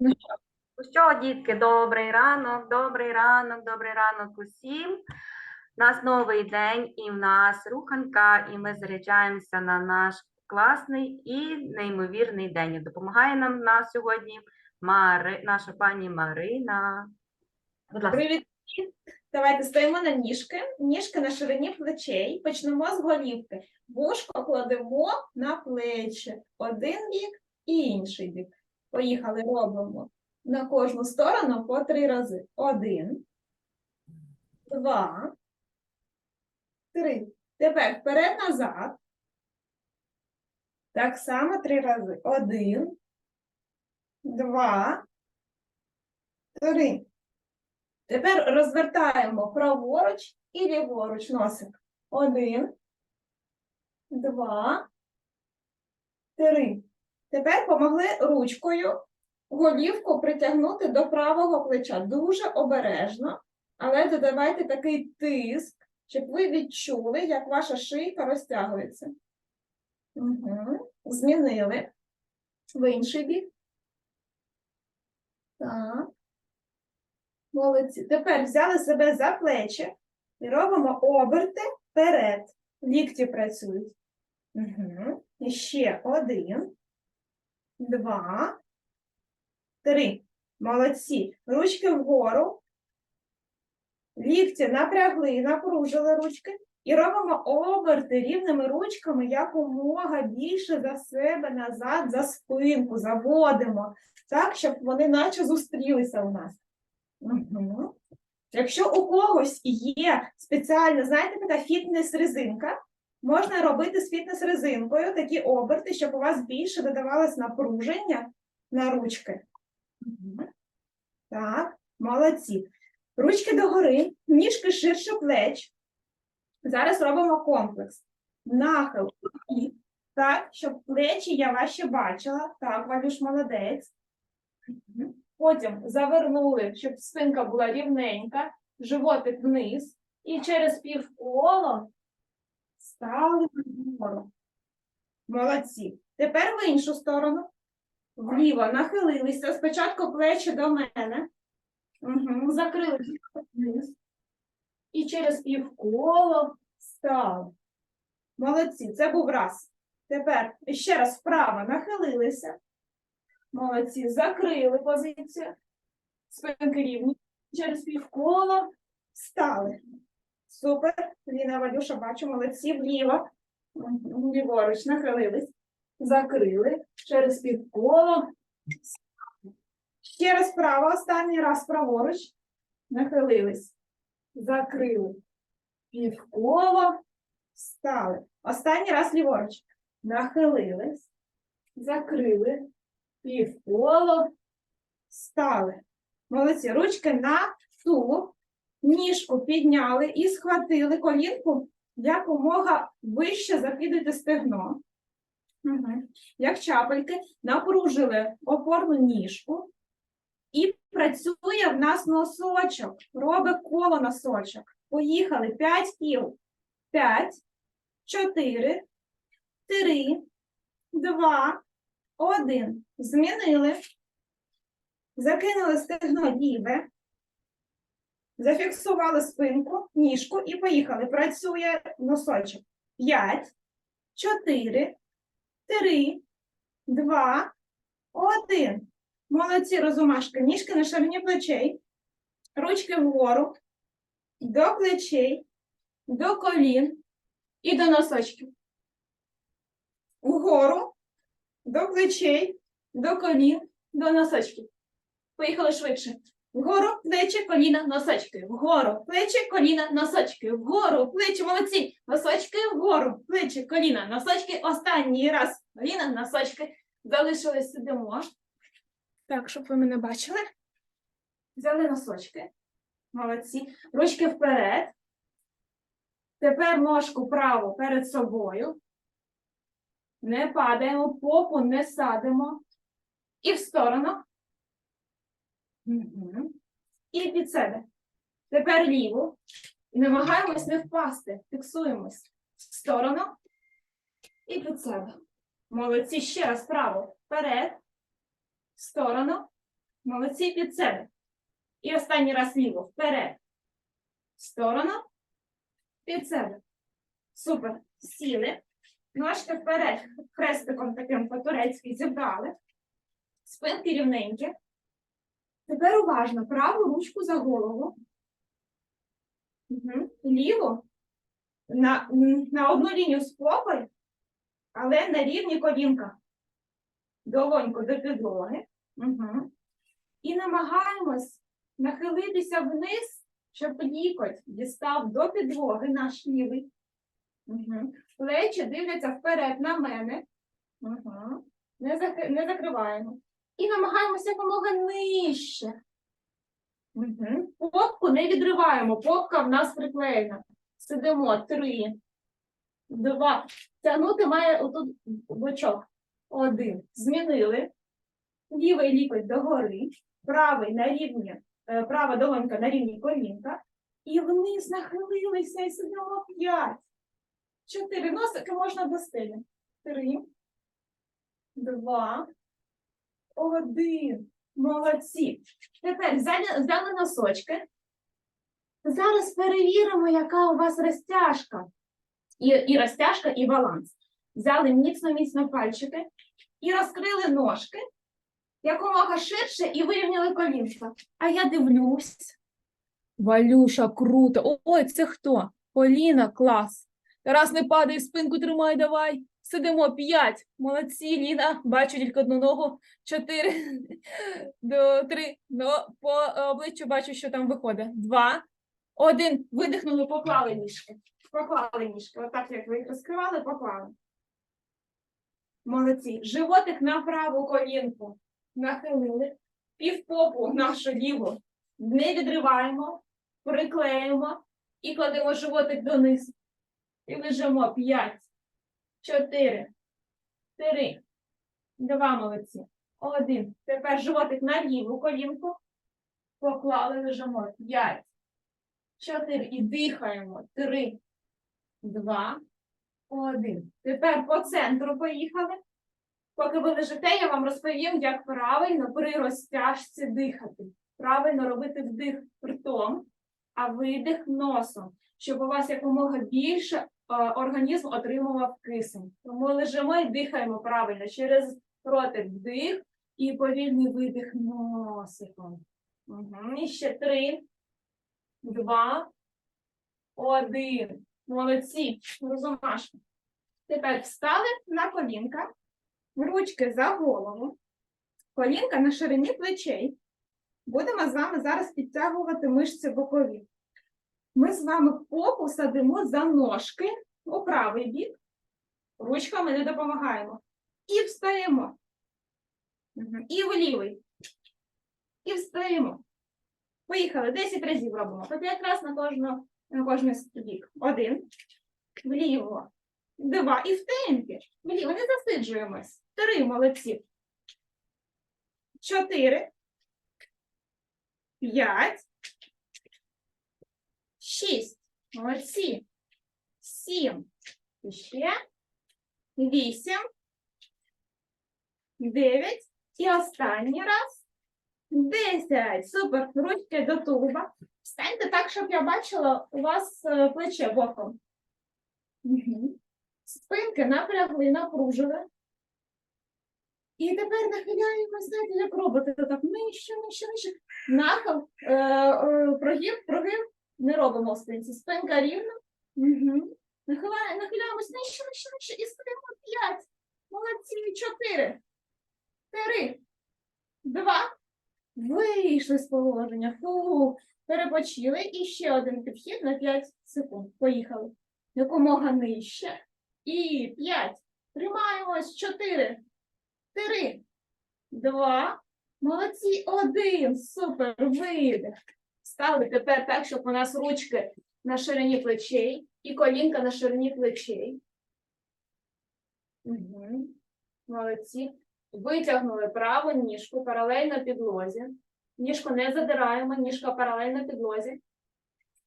Ну Ну що, дітки, добрий ранок, добрий ранок, добрий ранок усім. У нас новий день і в нас руханка, і ми заряджаємося на наш класний і неймовірний день. І Допомагає нам на сьогодні Мари, наша пані Марина. Будь ласка. Привіт! Давайте стоїмо на ніжки, ніжки на ширині плечей. Почнемо з голівки. Вушко кладемо на плечі. Один бік і інший бік. Поїхали, робимо на кожну сторону по три рази. Один, два, три. Тепер вперед-назад. Так само три рази. Один, два, три. Тепер розвертаємо праворуч і ліворуч носик. Один, два, три. Тепер помогли ручкою голівку притягнути до правого плеча. Дуже обережно, але додавайте такий тиск, щоб ви відчули, як ваша шийка розтягується. Угу. Змінили. В інший бік. Так. Молодці. Тепер взяли себе за плечі і робимо оберти вперед. Лікті працюють. Угу. І ще один, два, три. Молодці. Ручки вгору. Лікті напрягли, напружили ручки. І робимо оберти рівними ручками якомога більше за себе назад, за спинку, заводимо, так, щоб вони наче зустрілися у нас. Угу. Якщо у когось є спеціальна, знаєте, така фітнес-резинка, можна робити з фітнес-резинкою такі оберти, щоб у вас більше додавалось напруження на ручки. Так, молодці. Ручки догори, ніжки ширше плеч. Зараз робимо комплекс. Нахил і так, щоб плечі я ваші бачила. Так, Валюш, молодець. Потім завернули, щоб спинка була рівненька, животик вниз. І через півколо стали вгору. Молодці. Тепер в іншу сторону. Вліво нахилилися. Спочатку плечі до мене. Угу. Закрили вниз. І через півколо стали. Молодці. Це був раз. Тепер ще раз вправо нахилилися. Молодці, закрили позицію. Спинки рівні. Через півкола стали. Супер. Ліна Валюша, бачу, молодці, вліво. Ліворуч, нахилились. Закрили. Через півкола. стали. Ще раз вправо, останній раз праворуч. Нахилились. Закрили. Півкола. Стали. Останній раз ліворуч. Нахилились. Закрили півколо, стали. Молодці. Ручки на тулуб, ніжку підняли і схватили колінку якомога вище закидайте стегно. Угу. Як чапельки, напружили опорну ніжку. І працює в нас носочок. Робить коло носочок. Поїхали. П'ять кіл. П'ять, чотири, три, два, один. Змінили. Закинули стегно ліве. Зафіксували спинку, ніжку і поїхали. Працює носочок. П'ять, чотири, три, два, один. Молодці розумашки. Ніжки на ширині плечей. Ручки вгору. До плечей, до колін і до носочків. Вгору до плечей, до колін, до носочків. Поїхали швидше. Вгору, плечі, коліна, носочки. Вгору, плечі, коліна, носочки. Вгору, плечі, молодці. Носочки, вгору, плечі, коліна, носочки. Останній раз. Коліна, носочки. Залишились сидимо. Так, щоб ви мене бачили. Взяли носочки. Молодці. Ручки вперед. Тепер ножку праву перед собою. Не падаємо, попу не садимо. І в сторону. І під себе. Тепер ліву. І намагаємось не впасти. Фіксуємось. В сторону. І під себе. Молодці. Ще раз право. Вперед. сторону. Молодці під себе. І останній раз ліво. Вперед. Сторону. Під себе. Супер. Сіли. Ножки вперед. Хрестиком таким по-турецьки зібрали. Спинки рівненькі. Тепер уважно. Праву ручку за голову. Угу. Ліву на, на одну лінію з але на рівні колінка. Долоньку до підлоги. Угу. І намагаємось нахилитися вниз, щоб лікоть дістав до підлоги наш лівий. Угу. Плечі дивляться вперед на мене. Угу. Не, зак... не закриваємо. І намагаємося якомога нижче. Угу. Попку не відриваємо. Попка в нас приклеєна. Сидимо. Три. Два. Тягнути має отут бочок. Один. Змінили. Лівий лікоть догори. Правий на рівні, е, права долонька на рівні колінка. І вниз нахилилися і сидимо п'ять. Чотири. Носики можна до стелі. Три. Два. Один. Молодці. Тепер взяли, носочки. Зараз перевіримо, яка у вас розтяжка. І, і розтяжка, і баланс. Взяли міцно-міцно пальчики і розкрили ножки якомога ширше і вирівняли колінка. А я дивлюсь. Валюша, круто. Ой, це хто? Поліна, клас. Тарас не падай, спинку тримай, давай. Сидимо п'ять. Молодці, Ліна. Бачу тільки одну ногу. Чотири. До три. Ну, по е, обличчю бачу, що там виходить. Два. Один. Видихнули, поклали ніжки. Поклали ніжки. Отак, як ви їх розкривали, поклали. Молодці. Животик на праву колінку. Нахилили. Півпопу нашу ліву. Не відриваємо, приклеїмо і кладемо животик донизу. І лежимо. П'ять, чотири, три, два молодці. Один. Тепер животик на ліву колінку. Поклали, лежимо. П'ять, чотири. І дихаємо. Три, два, один. Тепер по центру поїхали. Поки ви лежите, я вам розповім, як правильно при розтяжці дихати. Правильно робити вдих ртом, а видих носом, щоб у вас якомога більше е, організм отримував кисень. Тому лежимо і дихаємо правильно через ротик вдих і повільний видих носиком. Угу. І ще три, два, один. Молодці, розумашки. Тепер встали на колінка, ручки за голову, колінка на ширині плечей. Будемо з вами зараз підтягувати мишці бокові. Ми з вами попу садимо за ножки у правий бік, ручками не допомагаємо. І встаємо. І в лівий. І встаємо. Поїхали. 10 разів робимо. По 5 разів на кожну на кожний бік. Один. Вліво. Два. І в темпі. Вліво. Не засиджуємось. Три. Молодці. Чотири. П'ять. Шість. Молодці. Сім. Ще. Вісім. Дев'ять. І останній раз. Десять. Супер. Ручки до тулуба. Встаньте так, щоб я бачила у вас е, плече боком. Спинки напрягли, напружили. І тепер нахиляємося, знаєте, як робите, так нижче, нижче, нижче. Нахил, е, е, прогиб, прогиб не робимо спинці. Спинка рівна. Угу. Нахиляємо, нахиляємось нижче, нижче, нижче. І стоїмо п'ять. Молодці, чотири. Три. Два. Вийшли з положення. Фу. Перепочили. І ще один підхід на 5 секунд. Поїхали. Якомога нижче. І 5. Тримаємось. 4. 3. 2. Молодці. Один. Супер. Видих. Стали тепер так, щоб у нас ручки на ширині плечей і колінка на ширині плечей. Угу. Молодці. Витягнули праву ніжку паралельно підлозі. Ніжку не задираємо, ніжка паралельно підлозі.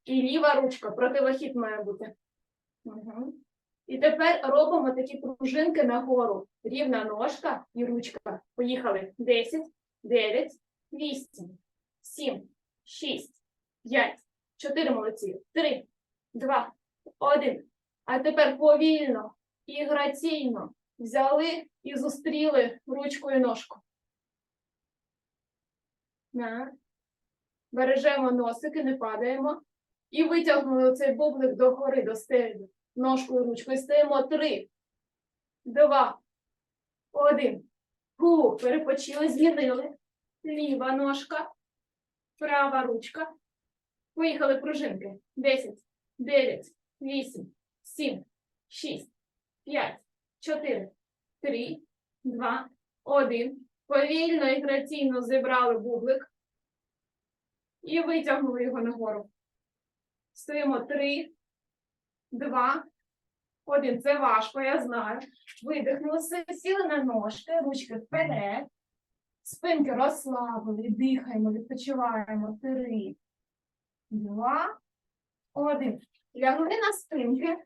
І ліва ручка, противохід має бути. Угу. І тепер робимо такі пружинки нагору. Рівна ножка і ручка. Поїхали. 10, дев'ять, вісім, сім, шість, п'ять, чотири молодці, три, два, один. А тепер повільно і граційно взяли і зустріли ручку і ножку. Так. Бережемо носики, не падаємо. І витягнули цей бублик догори, до стелі. Ножкою, ручкою. Стаємо три, два, один. Гу, перепочили, змінили. Ліва ножка, права ручка. Поїхали пружинки. Десять, дев'ять, вісім, сім, шість, п'ять, чотири, три, два, один. Повільно і граційно зібрали бублик і витягнули його нагору. Стоїмо три, два, один. Це важко, я знаю. Видихнули, сіли на ножки, ручки вперед. Спинки розслабили, дихаємо, відпочиваємо. Три, два, один. Лягли на спинки.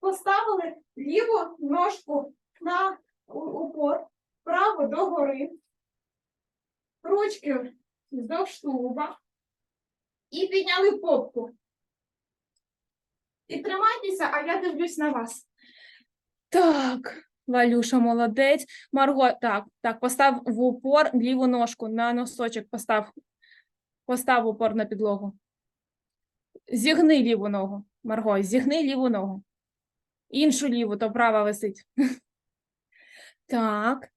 Поставили ліву ножку на упор, праву догори. Ручки вздовж тулуба. І підняли попку. І тримайтеся, а я дивлюсь на вас. Так, Валюша, молодець. Марго, так, так, постав в упор ліву ножку на носочок, постав. Постав упор на підлогу. Зігни ліву ногу, Марго, зігни ліву ногу. Іншу ліву, то права висить. Так,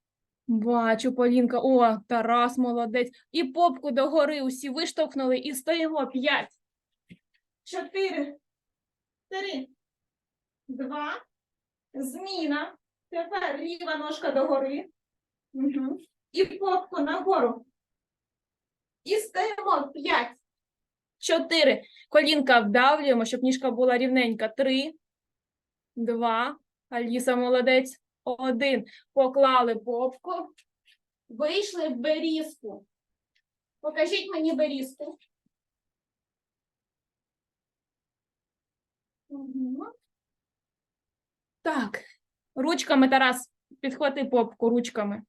бачу, Полінка. О, Тарас, молодець. І попку догори усі виштовхнули і стоїмо. П'ять, Чотири, три, два, зміна. Тепер ліва ножка догори. Угу. І попку нагору. І стоїмо. П'ять, чотири. Колінка вдавлюємо, щоб ніжка була рівненька. Три, два. Аліса, молодець. Один. Поклали попку. вийшли в берізку. Покажіть мені берізку. Угу. Так. Ручками, Тарас, підхвати попку ручками.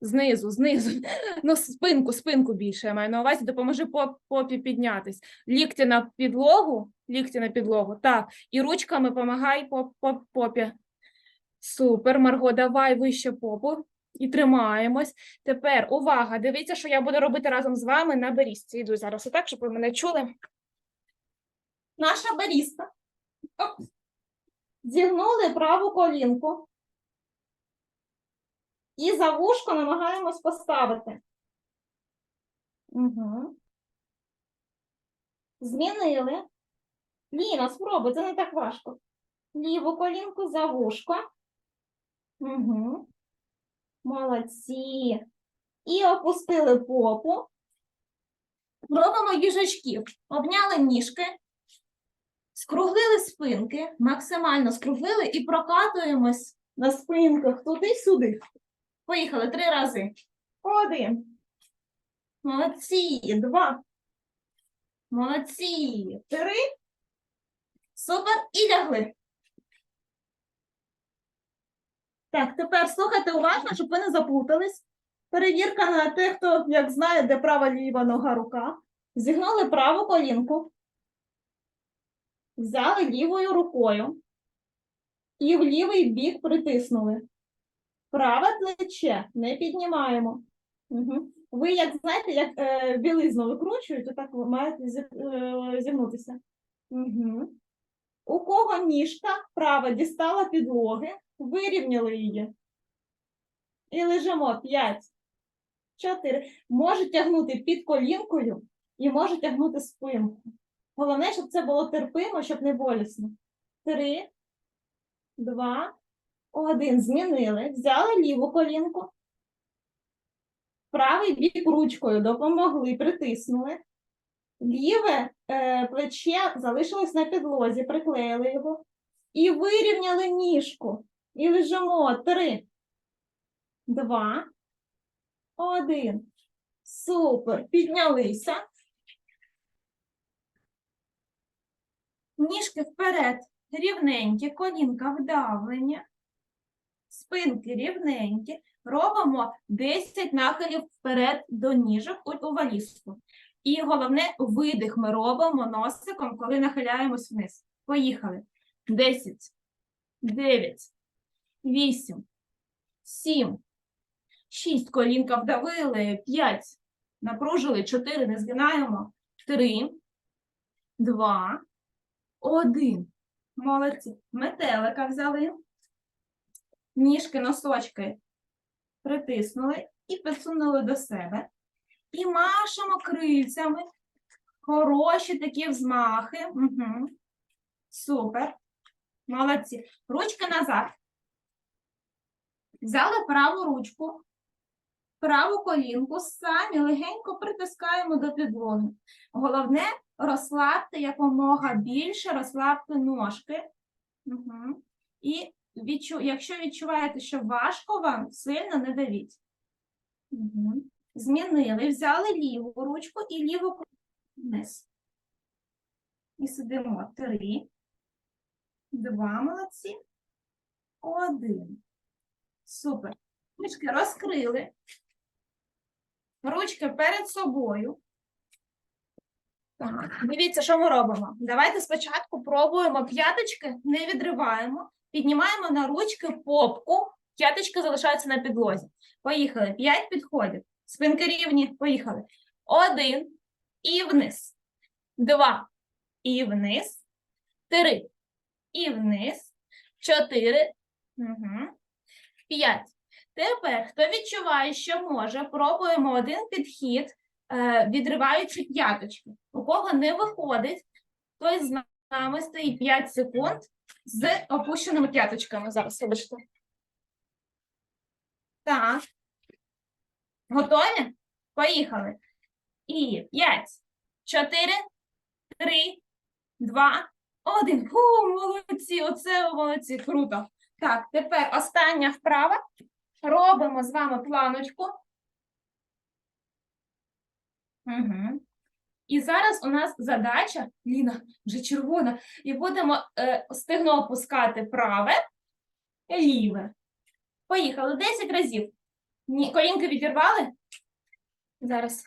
Знизу, знизу. Ну, спинку, спинку більше я маю на увазі. Допоможи поп- попі піднятись. Лікті на підлогу, лікті на підлогу. Так. І ручками помагай поп, поп, попі. Супер, Марго, давай вище попу. І тримаємось. Тепер увага! Дивіться, що я буду робити разом з вами на берізці. Іду зараз отак, щоб ви мене чули. Наша берізка. Зігнули праву колінку. І за вушко намагаємось поставити. Угу. Змінили. Ліна, спробуй, це не так важко. Ліву колінку за вушко. Угу. Молодці. І опустили попу. Робимо їжачків. Обняли ніжки. Скруглили спинки, максимально скруглили і прокатуємось на спинках туди-сюди. Поїхали три рази. Один. Молодці. Два. Молодці. Три. Супер. І лягли. Так, тепер слухайте уважно, щоб ви не заплутались. Перевірка на те, хто як знає, де права ліва нога рука. Зігнули праву колінку. Взяли лівою рукою і в лівий бік притиснули. Праве плече не піднімаємо. Угу. Ви, як знаєте, як е, білизну викручуєте, так ви маєте зі, е, зігнутися. Угу. У кого ніжка права дістала підлоги, вирівняли її. І лежимо 5, 4. Може тягнути під колінкою і може тягнути спинку. Головне, щоб це було терпимо, щоб не болісно. Три, два, один. Змінили. Взяли ліву колінку. Правий бік ручкою допомогли, притиснули. Ліве е, плече залишилось на підлозі, приклеїли його. І вирівняли ніжку. І лежимо. Три, два, один. Супер. Піднялися. Ніжки вперед, рівненькі, колінка вдавлення, спинки рівненькі, робимо 10 нахилів вперед до ніжок у, валізку. І головне, видих ми робимо носиком, коли нахиляємось вниз. Поїхали. 10, 9, 8, 7, 6, колінка вдавили, 5, напружили, 4, не згинаємо, 3, 2, 1. Молодці. Метелика взяли. Ніжки, носочки притиснули і підсунули до себе. І машемо крильцями. Хороші такі взмахи. Угу. Супер. Молодці. Ручки назад. Взяли праву ручку, праву колінку, самі легенько притискаємо до підлоги. Головне розслабте якомога більше, розслабте ножки. Угу. І відчу... якщо відчуваєте, що важко вам, сильно не давіть. Угу. Змінили, взяли ліву ручку і ліву вниз. І сидимо. Три, два, молодці, один. Супер. Ручки розкрили. Ручки перед собою. Так, дивіться, що ми робимо. Давайте спочатку пробуємо п'яточки, не відриваємо, піднімаємо на ручки попку, п'яточки залишаються на підлозі. Поїхали. П'ять підходів. Спинки рівні. Поїхали. Один і вниз. Два і вниз. Три і вниз. Чотири. Угу. П'ять. Тепер, хто відчуває, що може, пробуємо один підхід, відриваючи п'яточки. У кого не виходить, той з нами стоїть 5 секунд з опущеними п'яточками. Зараз, вибачте. Так. Готові? Поїхали. І 5, 4, 3, 2, 1. Фу, молодці, оце молодці, круто. Так, тепер остання вправа. Робимо з вами планочку. Угу. І зараз у нас задача, Ліна, вже червона, і будемо е, стегно опускати праве, ліве. Поїхали 10 разів. Ні, колінки відірвали? Зараз.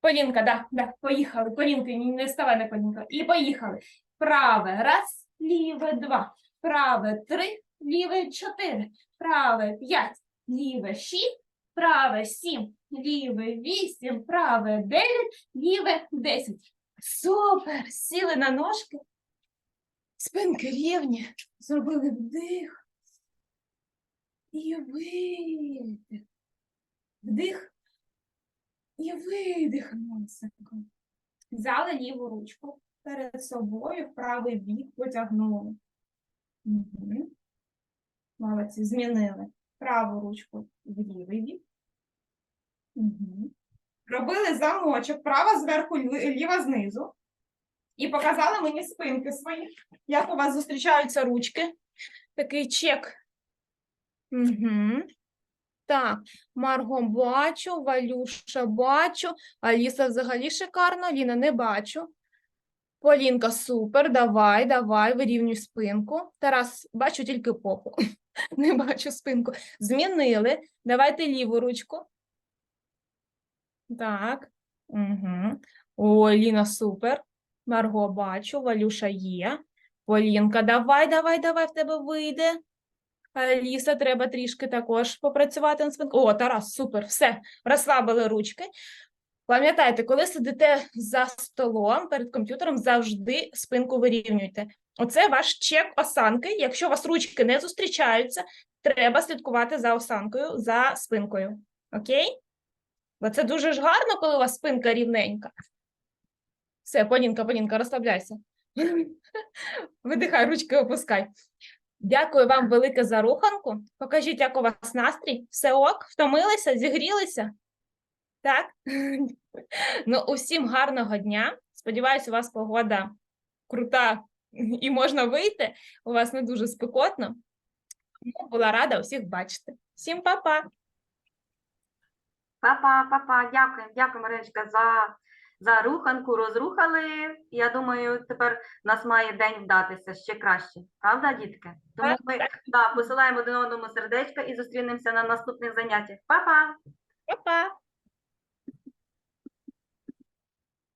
Колінка, да, да, поїхали. Колінки, не вставай на колінка. І поїхали. Праве, раз, ліве, два. Праве, три, ліве, чотири. Праве, п'ять, ліве, шість. Праве, сім, ліве, вісім. Праве, дев'ять, ліве, десять. Супер! Сіли на ножки. Спинки рівні. Зробили вдих. І видих. Вдих. І видих. Взяли ліву ручку перед собою в правий бік потягнули. Угу. Молодці, змінили праву ручку в лівий бік. Угу. Робили замочок, права зверху, ліва знизу. І показали мені спинки свої, як у вас зустрічаються ручки. Такий чек. Угу. Так, Марго бачу, Валюша бачу, Аліса взагалі шикарно, Ліна не бачу. Полінка, супер, давай, давай, вирівнюй спинку. Тарас, бачу тільки попу, не бачу спинку. Змінили. Давайте ліву ручку. Так. Угу. Ой, Ліна, супер. Марго, бачу, Валюша є. Полінка, давай, давай, давай, в тебе вийде. Аліса, треба трішки також попрацювати над спинкою. О, Тарас, супер, все, розслабили ручки. Пам'ятайте, коли сидите за столом перед комп'ютером, завжди спинку вирівнюйте. Оце ваш чек осанки. Якщо у вас ручки не зустрічаються, треба слідкувати за осанкою, за спинкою. Окей? Бо це дуже ж гарно, коли у вас спинка рівненька. Все, Полінка, Полінка, розслабляйся. Видихай, ручки опускай. Дякую вам велике за руханку. Покажіть, як у вас настрій. Все ок? Втомилися? Зігрілися? Так? Ну, усім гарного дня. Сподіваюся, у вас погода крута і можна вийти. У вас не дуже спекотно. Була рада усіх бачити. Всім па-па! Папа, папа, Дякуємо, дякую, Мариночка, за За руханку розрухали. Я думаю, тепер у нас має день вдатися ще краще. Правда, дітки? Тому ми да, посилаємо один одному сердечко і зустрінемося на наступних заняттях. Па-па! Па-па!